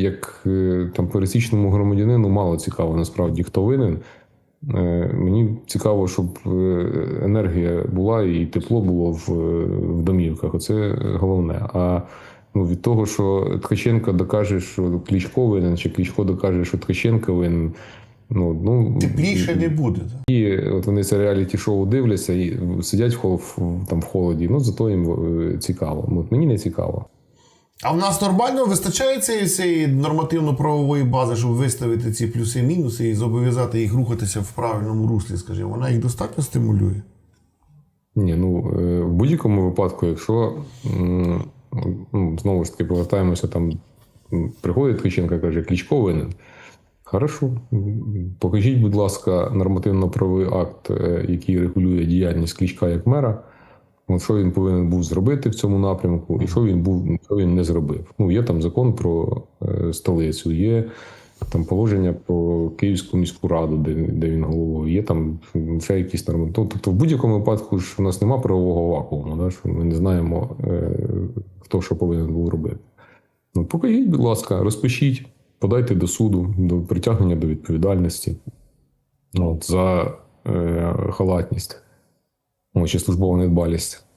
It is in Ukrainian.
як е, там пересічному громадянину мало цікаво насправді хто винен. Е, Мені цікаво, щоб е, енергія була і тепло було в, в домівках. Оце головне. А ну, від того, що Ткаченко докаже, що Кличко винен, чи Кличко докаже, що Ткаченко винен. Ну, ну, Тепліше не буде. і от вони це реаліті-шоу дивляться і сидять в, в, там в холоді. Ну, зато їм цікаво. Ну, От мені не цікаво. А в нас нормально вистачає цієї, нормативно-правової бази, щоб виставити ці плюси-мінуси і зобов'язати їх рухатися в правильному руслі, скажімо. Вона їх достатньо стимулює. Ні, ну е, в будь-якому випадку, якщо ну, знову ж таки повертаємося там, приходить Ткаченко, каже, Кличко винен. Хорошо, покажіть, будь ласка, нормативно-правовий акт, е, який регулює діяльність Кличка як мера. От що він повинен був зробити в цьому напрямку, і що він був, що він не зробив. Ну, є там закон про е, столицю, є там положення про Київську міську раду, де, де він головою, є там ще якісь норми. Тобто, в будь-якому випадку ж у нас немає правового вакууму, да, що ми не знаємо, е, хто що повинен був робити. Ну, покажіть, будь ласка, розпишіть, подайте до суду, до притягнення до відповідальності от, за е, халатність. Чи службову недбалість.